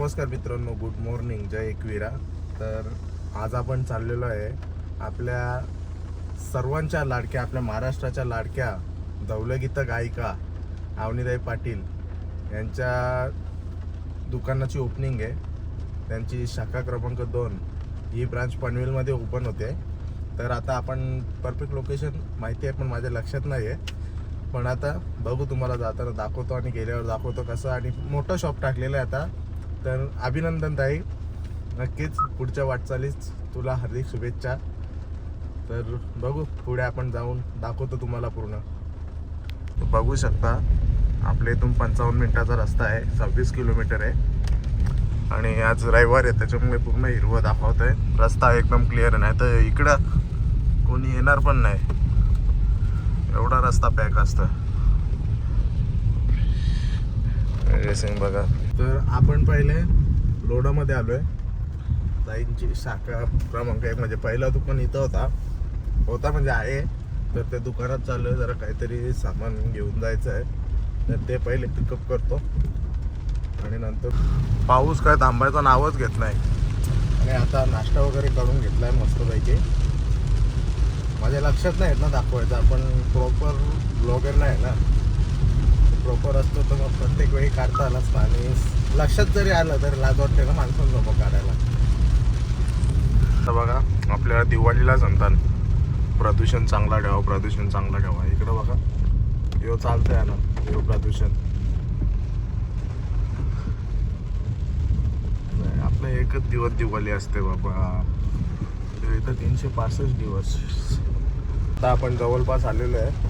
नमस्कार मित्रांनो good morning जय एकविरा. तर आज आपण चाललेलो आहे आपल्या सर्वांच्या लाडक्या आपल्या महाराष्ट्राच्या लाडक्या दौलगीत गायिका अवनीताई पाटील यांच्या दुकानाची ओपनिंग आहे. त्यांची शाखा क्रमांक दोन ही ब्रांच पनवेलमध्ये ओपन होते. तर आता आपण परफेक्ट लोकेशन माहिती आहे पण माझ्या लक्षात नाही आहे पण आता बघू तुम्हाला जाताना दाखवतो आणि गेल्यावर दाखवतो कसं आणि मोठं शॉप टाकलेलं आहे आता. तर अभिनंदन ताई नक्कीच पुढच्या वाटचालीस तुला हार्दिक शुभेच्छा. तर बघू पुढे आपण जाऊन दाखवतो तुम्हाला पूर्ण. बघू शकता आपल्या इथून पंचावन्न मिनटाचा रस्ता आहे सव्वीस किलोमीटर आहे. आणि आज रविवार आहे त्याच्यामुळे पूर्ण हिरवं दाखवत आहे रस्ता एकदम क्लिअर नाही तर इकडं कोणी येणार पण नाही. एवढा रस्ता पॅक असतं रेसिंग बघा. तर आपण पहिले लोडामध्ये आलोय. ताईंची शाखा क्रमांक एक म्हणजे पहिला दुकान इथं होता. होता म्हणजे आहे. तर त्या दुकानात चाललोय जरा काहीतरी सामान घेऊन जायचं आहे तर ते पहिले पिकअप करतो. आणि नंतर पाऊस काय थांबायचं नावच घेत नाही. आणि आता नाश्ता वगैरे करून घेतलाय मस्तपैकी. माझ्या लक्षात नाही येत ना दाखवायचं. आपण प्रॉपर ब्लॉगर नाही ना. प्रॉपर असतो तर मग प्रत्येक वेळी काढता आला पाणी आणि लक्षात जरी आलं तर लाज वाटते ना माणसांसमोर काढायला. तर बघा आपल्या दिवाळीला म्हणतात प्रदूषण चांगला ठेवा प्रदूषण चांगला ठेवा इकडं बघा. यो चालतंय ना यो प्रदूषण. नाही, आपलं एकच दिवस दिवाळी असते बाबा. इथं तीनशे पासष्ट दिवस. आता आपण जवळपास आलेलो आहे.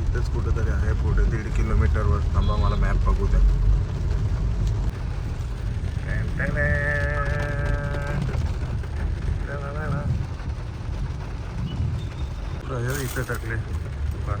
इथेच कुठेतरी आहे पुढे दीड किलोमीटरवर थांबा मला मॅप बघू द्या. इथे टाकले. दुकान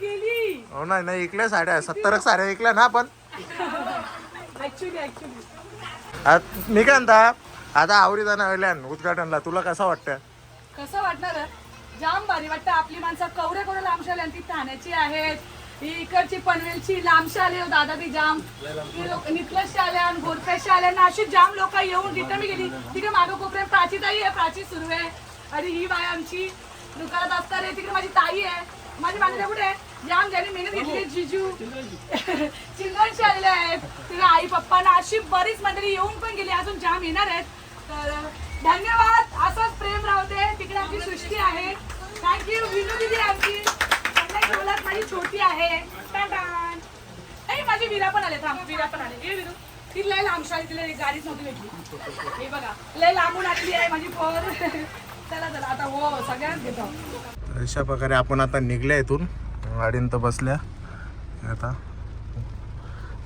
गेली. हो नाही नाही इकल्या साड्या सत्तर साड्या इकल्या ना आपण. ऍक्च्युली मी काय म्हणता आता आवरी जाणं आल्यान उद्घाटनला. तुला कसं वाटतं कसं वाटणार जाम भारी वाटतं. आपली माणसं कवरे कोणा लांबशा आल्या ती ठाण्याची आहेत. ही इकडची पनवेलची लांबशी आले हो दादा ती जाम. ती लोक आल्या आणि गोरफ्याशी आल्या आणि अशी जाम लोक येऊन तिथं मी गेली. तिकडे मागं कोपऱ्यात प्राची ताई आहे. प्राची सुरू आहे. आणि ही बाय आमची. दुकानात असणार आहे. तिकडे माझी ताई आहे. माझी माणसं कुठे? आहे जाम ज्यांनी मेहनत घेतली जिजू. चिंगणशी आलेले आहेत. तिला आई पप्पांना अशी बरीच मंडळी येऊन पण गेली. अजून जाम येणार आहेत. तर धन्यवाद. असंच प्रेम राहते. तिकडे आमची सृष्टी आहे. थँक्यू विनू दिदी आमची. माझी छोटी आहे. नाही माझी विरा पण आले थांब विरा पण आले. ए विरू ती लय लांब तिला गाडीच नव्हती भेटली. हे बघा. लय लांबून आली आहे माझी पोर. चला चला. आता हो सगळ्यांच घेतो. अशा प्रकारे आपण आता निघल्या इथून. गाडीन तर बसल्या. आता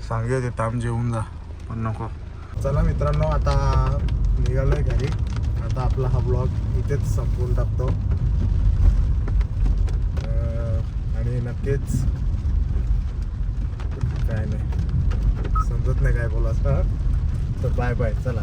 सांगूया ते ताम जेवून जा. पण नको. चला मित्रांनो आता निघालोय घरी. आता आपला हा ब्लॉग इथेच संपवून टाकतो. आणि नक्कीच काय नाही. समजत नाही काय बोलायचं. तर बाय बाय चला.